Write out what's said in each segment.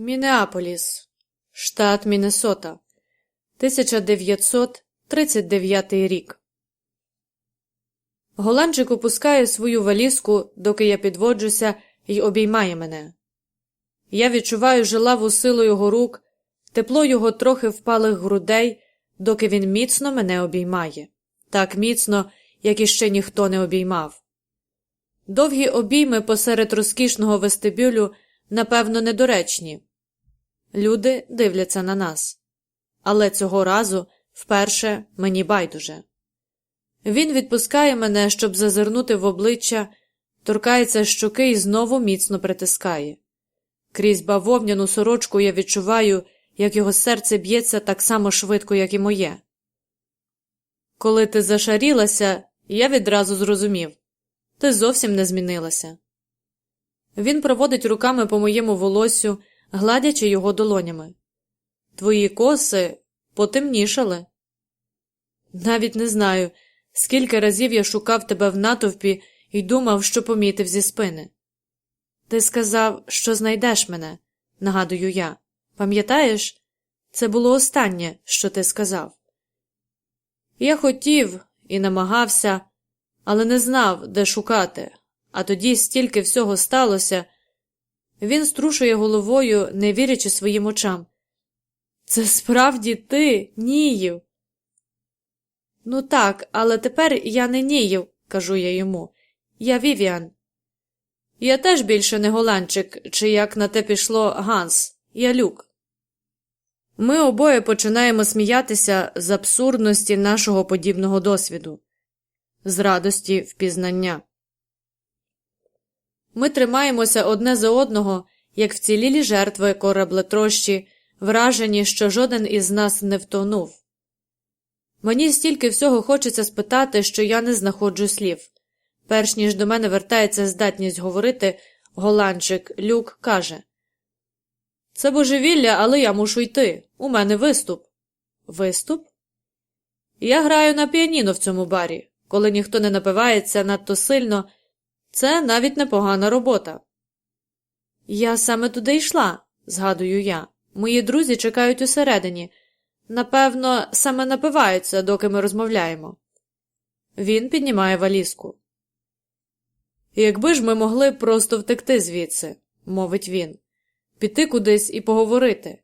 Мінеаполіс, штат Міннесота, 1939 рік. Голландчик опускає свою валізку, доки я підводжуся, і обіймає мене. Я відчуваю жилаву силу його рук, тепло його трохи впалих грудей, доки він міцно мене обіймає, так міцно, як іще ніхто не обіймав. Довгі обійми посеред розкішного вестибюлю, напевно, недоречні. Люди дивляться на нас. Але цього разу вперше мені байдуже. Він відпускає мене, щоб зазирнути в обличчя, торкається щоки і знову міцно притискає. Крізь бавовняну сорочку я відчуваю, як його серце б'ється так само швидко, як і моє. Коли ти зашарілася, я відразу зрозумів ти зовсім не змінилася. Він проводить руками по моєму волосю, гладячи його долонями. Твої коси потемнішали. Навіть не знаю, скільки разів я шукав тебе в натовпі і думав, що помітив зі спини. Ти сказав, що знайдеш мене, нагадую я. Пам'ятаєш, це було останнє, що ти сказав. Я хотів і намагався, але не знав, де шукати, а тоді стільки всього сталося. Він струшує головою, не вірячи своїм очам. Це справді ти, Ніїв. Ну так, але тепер я не Ніїв, кажу я йому. Я Вівіан. Я теж більше не голландчик, чи як на те пішло Ганс, я люк. Ми обоє починаємо сміятися з абсурдності нашого подібного досвіду, з радості впізнання. Ми тримаємося одне за одного, як вцілілі жертви кораблетрощі, вражені, що жоден із нас не втонув. Мені стільки всього хочеться спитати, що я не знаходжу слів. Перш ніж до мене вертається здатність говорити, голландчик Люк каже Це божевілля, але я мушу йти. У мене виступ. Виступ? Я граю на піаніно в цьому барі. Коли ніхто не напивається надто сильно, це навіть непогана робота. Я саме туди йшла, згадую я. Мої друзі чекають усередині. Напевно, саме напиваються, доки ми розмовляємо. Він піднімає валізку. Якби ж ми могли просто втекти звідси, мовить він, піти кудись і поговорити.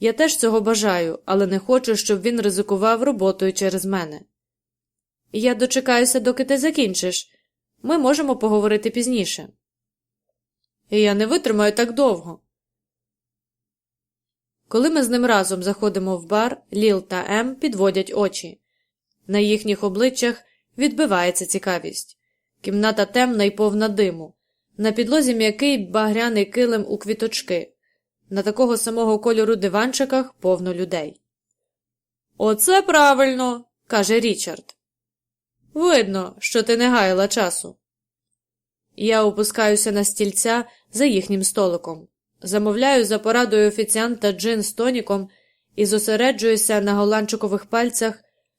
Я теж цього бажаю, але не хочу, щоб він ризикував роботою через мене. Я дочекаюся, доки ти закінчиш. Ми можемо поговорити пізніше. І я не витримаю так довго. Коли ми з ним разом заходимо в бар, Ліл та Ем підводять очі. На їхніх обличчях відбивається цікавість. Кімната темна і повна диму, на підлозі м'який багряний килим у квіточки, на такого самого кольору диванчиках повно людей. Оце правильно, каже Річард. Видно, що ти не гаяла часу. Я опускаюся на стільця за їхнім столиком, замовляю за порадою офіціанта джин з тоніком і зосереджуюся на голландчикових пальцях,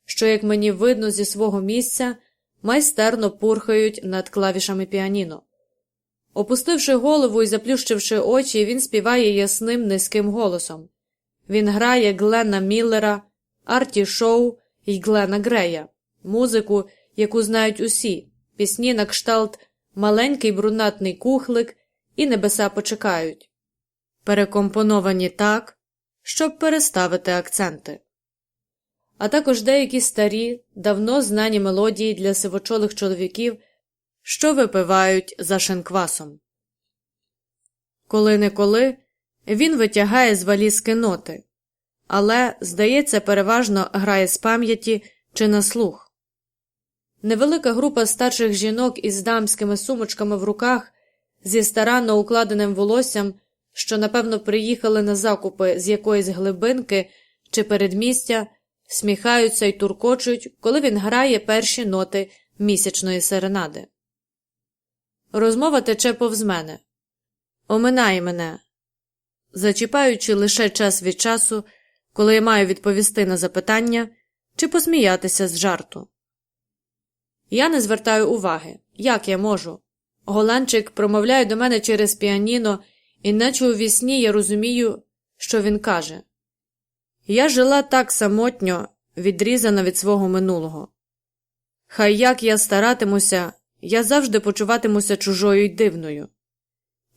що, як мені видно зі свого місця, майстерно пурхають над клавішами піаніно. Опустивши голову і заплющивши очі, він співає ясним низьким голосом. Він грає Глена Міллера, Арті Шоу і Глена Грея, музику, яку знають усі, пісні на кшталт Маленький брунатний кухлик і небеса почекають, перекомпоновані так, щоб переставити акценти а також деякі старі, давно знані мелодії для сивочолих чоловіків, що випивають за шинквасом. Коли неколи він витягає з валізки ноти, але, здається, переважно грає з пам'яті чи на слух. Невелика група старших жінок із дамськими сумочками в руках зі старанно укладеним волоссям, що, напевно, приїхали на закупи з якоїсь глибинки чи передмістя, сміхаються й туркочуть, коли він грає перші ноти місячної серенади. Розмова тече повз мене, оминає мене, зачіпаючи лише час від часу, коли я маю відповісти на запитання чи посміятися з жарту. Я не звертаю уваги, як я можу. Голландчик промовляє до мене через піаніно, Іначе у вісні я розумію, що він каже. Я жила так самотньо, відрізана від свого минулого. Хай як я старатимуся, я завжди почуватимуся чужою й дивною.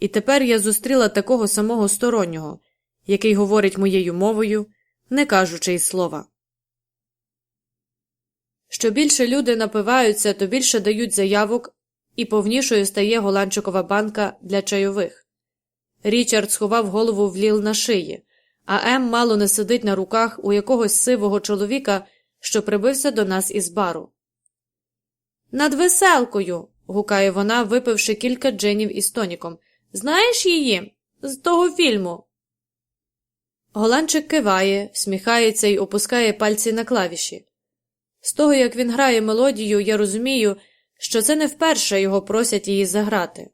І тепер я зустріла такого самого стороннього, який говорить моєю мовою, не кажучи й слова. Що більше люди напиваються, то більше дають заявок, і повнішою стає голландчикова банка для чайових. Річард сховав голову в ліл на шиї, а Ем мало не сидить на руках у якогось сивого чоловіка, що прибився до нас із бару. Над веселкою. гукає вона, випивши кілька джинів із тоніком. Знаєш її? З того фільму. Голландчик киває, всміхається і опускає пальці на клавіші. З того, як він грає мелодію, я розумію, що це не вперше його просять її заграти.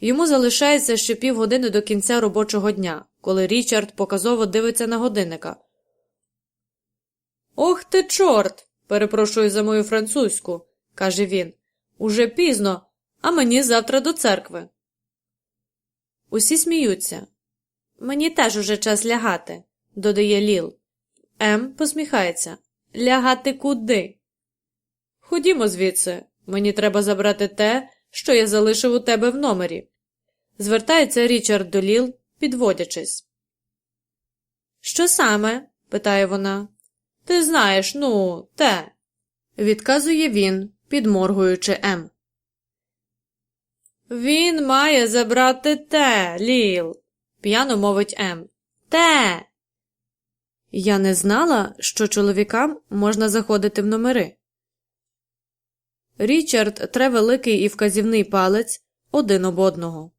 Йому залишається ще півгодини до кінця робочого дня, коли Річард показово дивиться на годинника. Ох ти, чорт! перепрошую за мою французьку, каже він. Уже пізно, а мені завтра до церкви. Усі сміються. Мені теж уже час лягати, додає Ліл. Ем посміхається. Лягати куди? Ходімо звідси. Мені треба забрати те, що я залишив у тебе в номері. Звертається Річард до Ліл, підводячись. Що саме? питає вона. Ти знаєш, ну, те. Відказує він, підморгуючи М. Він має забрати те, Ліл, п'яно мовить М. Те. Я не знала, що чоловікам можна заходити в номери. Річард тре великий і вказівний палець один об одного.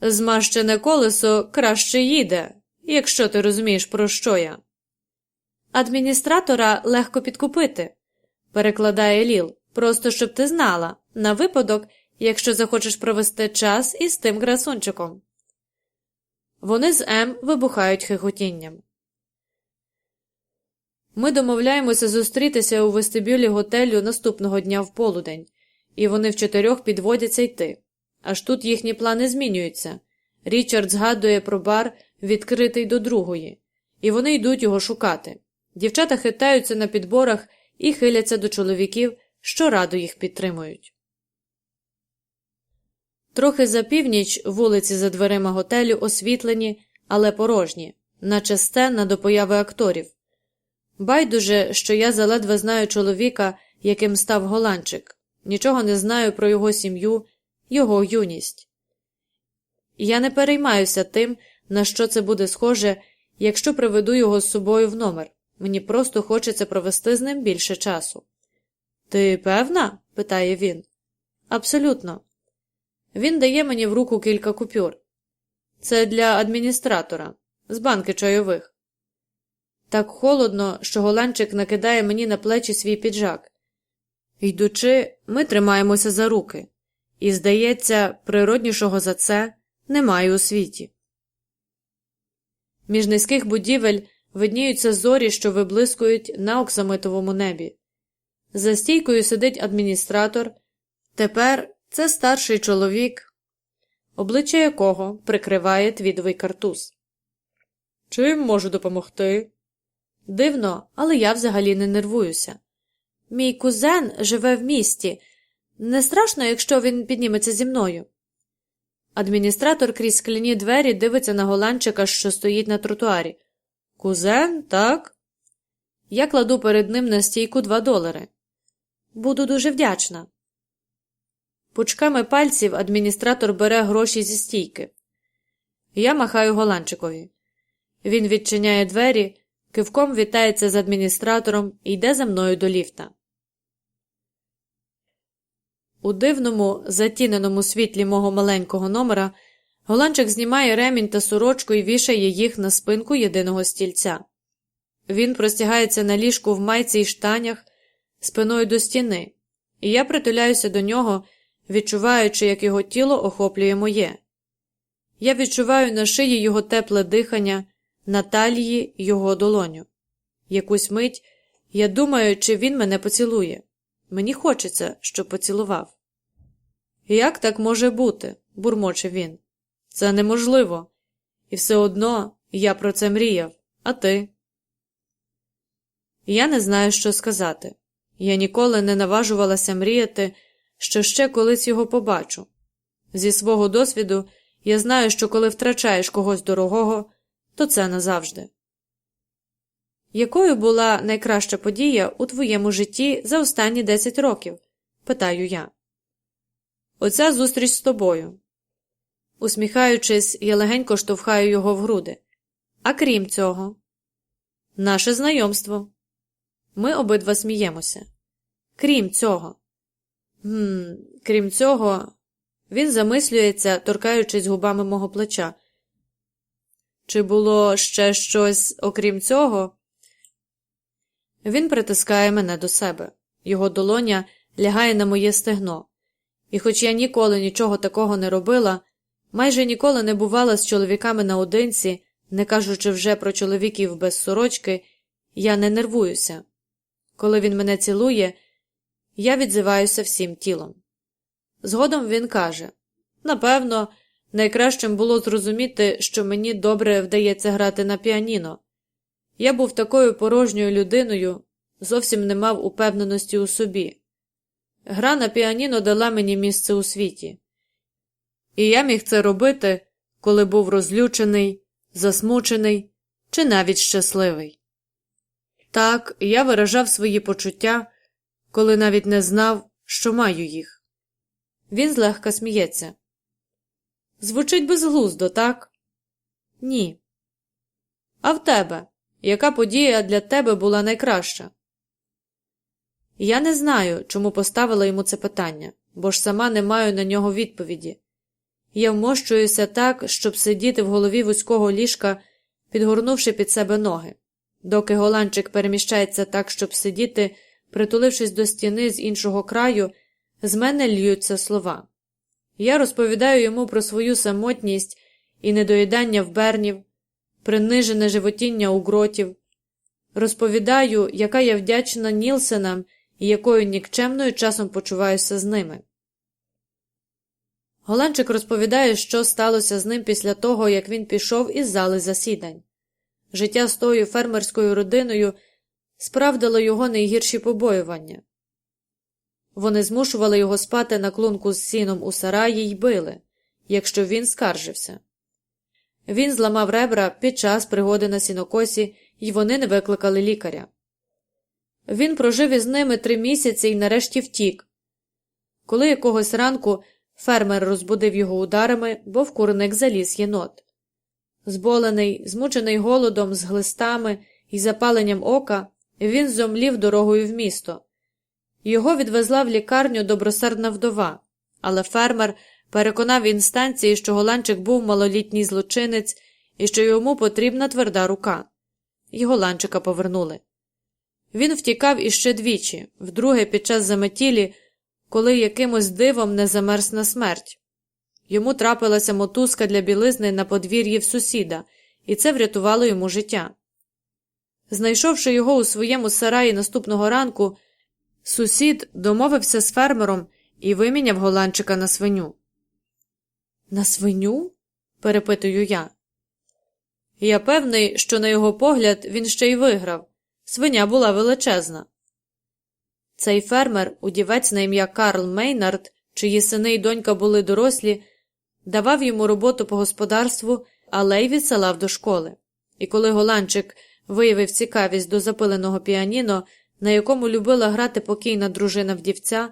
Змащене колесо краще їде, якщо ти розумієш, про що я. Адміністратора легко підкупити, перекладає Ліл, просто щоб ти знала, на випадок, якщо захочеш провести час із тим красунчиком. Вони з М вибухають хихотінням. Ми домовляємося зустрітися у вестибюлі готелю наступного дня в полудень, і вони в чотирьох підводяться йти. Аж тут їхні плани змінюються. Річард згадує про бар, відкритий до другої, і вони йдуть його шукати. Дівчата хитаються на підборах і хиляться до чоловіків, що радо їх підтримують. Трохи за північ вулиці за дверима готелю освітлені, але порожні, наче сцена до появи акторів. Байдуже, що я заледве знаю чоловіка, яким став голландчик, нічого не знаю про його сім'ю, його юність. Я не переймаюся тим, на що це буде схоже, якщо приведу його з собою в номер. Мені просто хочеться провести з ним більше часу. Ти певна? питає він. Абсолютно. Він дає мені в руку кілька купюр. Це для адміністратора, з банки чайових. Так холодно, що голландчик накидає мені на плечі свій піджак. Йдучи, ми тримаємося за руки, і, здається, природнішого за це немає у світі. Між низьких будівель видніються зорі, що виблискують на оксамитовому небі. За стійкою сидить адміністратор. Тепер це старший чоловік, обличчя якого прикриває твідовий картуз. Чим можу допомогти? Дивно, але я взагалі не нервуюся. Мій кузен живе в місті. Не страшно, якщо він підніметься зі мною. Адміністратор крізь скляні двері дивиться на голландчика, що стоїть на тротуарі. Кузен, так? Я кладу перед ним на стійку два долари. Буду дуже вдячна. Пучками пальців адміністратор бере гроші зі стійки. Я махаю голландчикові. Він відчиняє двері, кивком вітається з адміністратором і йде за мною до ліфта. У дивному, затіненому світлі мого маленького номера голландчик знімає ремінь та сорочку і вішає їх на спинку єдиного стільця. Він простягається на ліжку в майці й штанях спиною до стіни, і я притуляюся до нього, відчуваючи, як його тіло охоплює моє. Я відчуваю на шиї його тепле дихання, на талії його долоню. Якусь мить я думаю, чи він мене поцілує. Мені хочеться, щоб поцілував. Як так може бути? бурмоче він. Це неможливо. І все одно я про це мріяв, а ти? Я не знаю, що сказати. Я ніколи не наважувалася мріяти, що ще колись його побачу. Зі свого досвіду я знаю, що коли втрачаєш когось дорогого, то це назавжди. Якою була найкраща подія у твоєму житті за останні 10 років? питаю я. Оця зустріч з тобою. Усміхаючись, я легенько штовхаю його в груди. А крім цього, наше знайомство. Ми обидва сміємося. Крім цього. Гм, Крім цього, він замислюється, торкаючись губами мого плеча. Чи було ще щось окрім цього? Він притискає мене до себе. Його долоня лягає на моє стегно. І хоч я ніколи нічого такого не робила, майже ніколи не бувала з чоловіками наодинці, не кажучи вже про чоловіків без сорочки, я не нервуюся. Коли він мене цілує, я відзиваюся всім тілом. Згодом він каже напевно, найкращим було зрозуміти, що мені добре вдається грати на піаніно. Я був такою порожньою людиною, зовсім не мав упевненості у собі. Гра на піаніно дала мені місце у світі, і я міг це робити, коли був розлючений, засмучений чи навіть щасливий. Так, я виражав свої почуття, коли навіть не знав, що маю їх. Він злегка сміється. Звучить безглуздо, так? Ні. А в тебе? Яка подія для тебе була найкраща? Я не знаю, чому поставила йому це питання, бо ж сама не маю на нього відповіді. Я вмощуюся так, щоб сидіти в голові вузького ліжка, підгорнувши під себе ноги. Доки голландчик переміщається так, щоб сидіти, притулившись до стіни з іншого краю, з мене льються слова. Я розповідаю йому про свою самотність і недоїдання в бернів, принижене животіння у гротів, розповідаю, яка я вдячна Нілсенам і якою нікчемною часом почуваюся з ними. Голанчик розповідає, що сталося з ним після того, як він пішов із зали засідань. Життя з тою фермерською родиною справдило його найгірші побоювання. Вони змушували його спати на клунку з сіном у сараї й били, якщо він скаржився. Він зламав ребра під час пригоди на сінокосі, і вони не викликали лікаря. Він прожив із ними три місяці і нарешті втік. Коли якогось ранку фермер розбудив його ударами, бо в курник заліз єнот. Зболений, змучений голодом, з глистами і запаленням ока, він зомлів дорогою в місто. Його відвезла в лікарню добросердна вдова, але фермер переконав інстанції, що голландчик був малолітній злочинець і що йому потрібна тверда рука. Його ланчика повернули. Він втікав іще двічі, вдруге під час заметілі, коли якимось дивом не замерз на смерть. Йому трапилася мотузка для білизни на подвір'ї в сусіда, і це врятувало йому життя. Знайшовши його у своєму сараї наступного ранку, сусід домовився з фермером і виміняв голландчика на свиню. На свиню? перепитую я. Я певний, що на його погляд він ще й виграв. Свиня була величезна. Цей фермер, удівець на ім'я Карл Мейнард, чиї сини й донька були дорослі, давав йому роботу по господарству, але й відсилав до школи. І коли голландчик виявив цікавість до запиленого піаніно, на якому любила грати покійна дружина вдівця,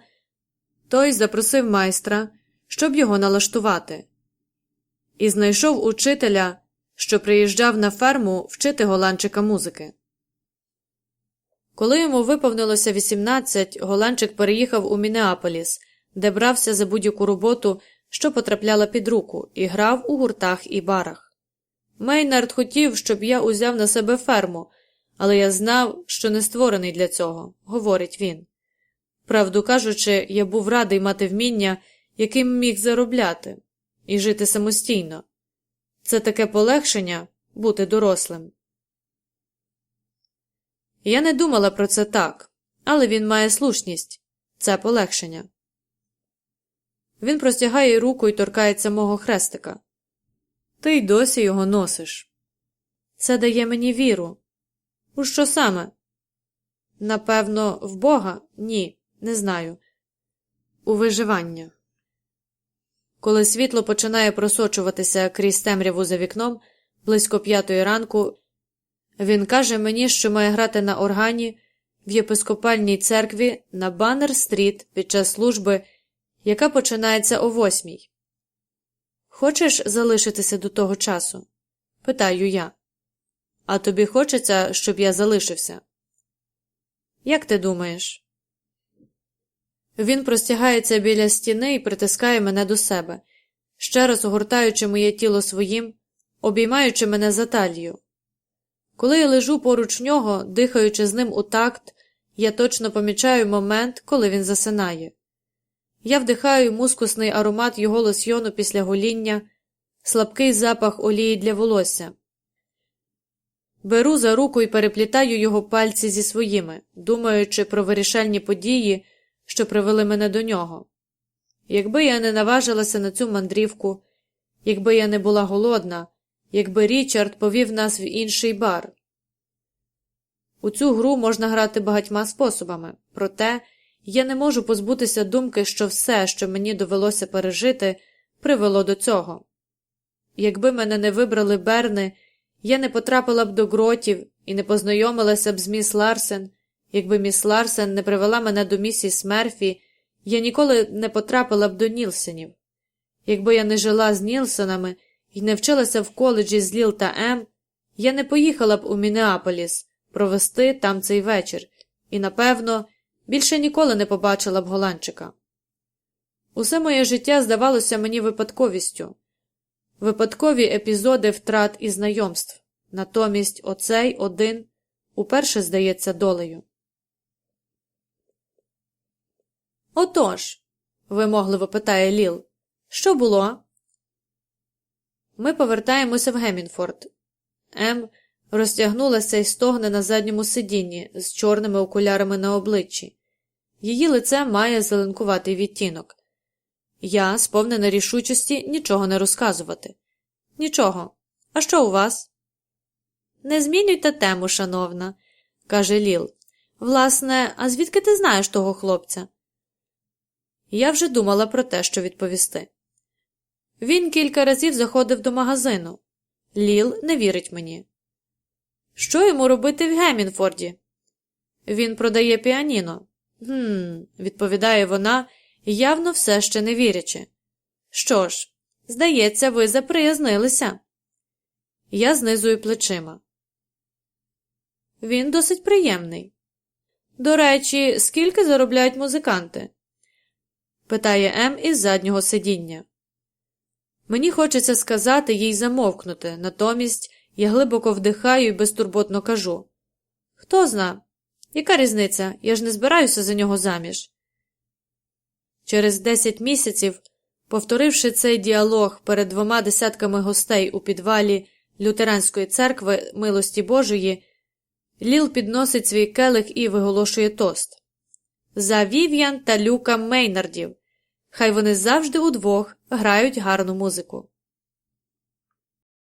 той запросив майстра, щоб його налаштувати, і знайшов учителя, що приїжджав на ферму вчити голландчика музики. Коли йому виповнилося 18, голландчик переїхав у Мінеаполіс, де брався за будь-яку роботу, що потрапляла під руку, і грав у гуртах і барах. Мейнард хотів, щоб я узяв на себе ферму, але я знав, що не створений для цього, говорить він. Правду кажучи, я був радий мати вміння, яким міг заробляти, і жити самостійно. Це таке полегшення бути дорослим. Я не думала про це так, але він має слушність це полегшення. Він простягає руку і торкається мого хрестика. Ти й досі його носиш. Це дає мені віру. У що саме? Напевно, в Бога? Ні, не знаю. У виживання. Коли світло починає просочуватися крізь темряву за вікном близько п'ятої ранку, він каже мені, що має грати на органі в єпископальній церкві на Баннер-стріт під час служби, яка починається о восьмій. Хочеш залишитися до того часу? питаю я. А тобі хочеться, щоб я залишився? Як ти думаєш? Він простягається біля стіни і притискає мене до себе, ще раз огортаючи моє тіло своїм, обіймаючи мене за талію. Коли я лежу поруч нього, дихаючи з ним у такт, я точно помічаю момент, коли він засинає. Я вдихаю мускусний аромат його лосьйону після гоління, слабкий запах олії для волосся. Беру за руку і переплітаю його пальці зі своїми, думаючи про вирішальні події, що привели мене до нього. Якби я не наважилася на цю мандрівку, якби я не була голодна, якби Річард повів нас в інший бар. У цю гру можна грати багатьма способами, проте я не можу позбутися думки, що все, що мені довелося пережити, привело до цього. Якби мене не вибрали Берни, я не потрапила б до гротів і не познайомилася б з міс Ларсен. Якби міс Ларсен не привела мене до місіс Мерфі, я ніколи не потрапила б до Нілсенів. Якби я не жила з Нілсенами і не вчилася в коледжі з Ліл та М, я не поїхала б у Мінеаполіс провести там цей вечір і, напевно, більше ніколи не побачила б голландчика. Усе моє життя здавалося мені випадковістю випадкові епізоди втрат і знайомств, натомість оцей один уперше здається долею. Отож, вимогливо питає Ліл, що було? Ми повертаємося в Гемінфорд. М розтягнулася і стогне на задньому сидінні з чорними окулярами на обличчі. Її лице має зеленкуватий відтінок. Я, сповнена рішучості, нічого не розказувати. Нічого. А що у вас? Не змінюйте тему, шановна, каже Ліл. Власне, а звідки ти знаєш того хлопця? Я вже думала про те, що відповісти. Він кілька разів заходив до магазину. Ліл не вірить мені. Що йому робити в Гемінфорді? Він продає піаніно. Гм, відповідає вона, явно все ще не вірячи. Що ж, здається, ви заприязнилися. Я знизую плечима. Він досить приємний. До речі, скільки заробляють музиканти? питає М із заднього сидіння. Мені хочеться сказати їй замовкнути, натомість я глибоко вдихаю і безтурботно кажу Хто зна, яка різниця? Я ж не збираюся за нього заміж. Через десять місяців, повторивши цей діалог перед двома десятками гостей у підвалі Лютеранської церкви милості Божої, Ліл підносить свій келих і виголошує тост за Вів'ян та Люка Мейнардів. Хай вони завжди удвох грають гарну музику.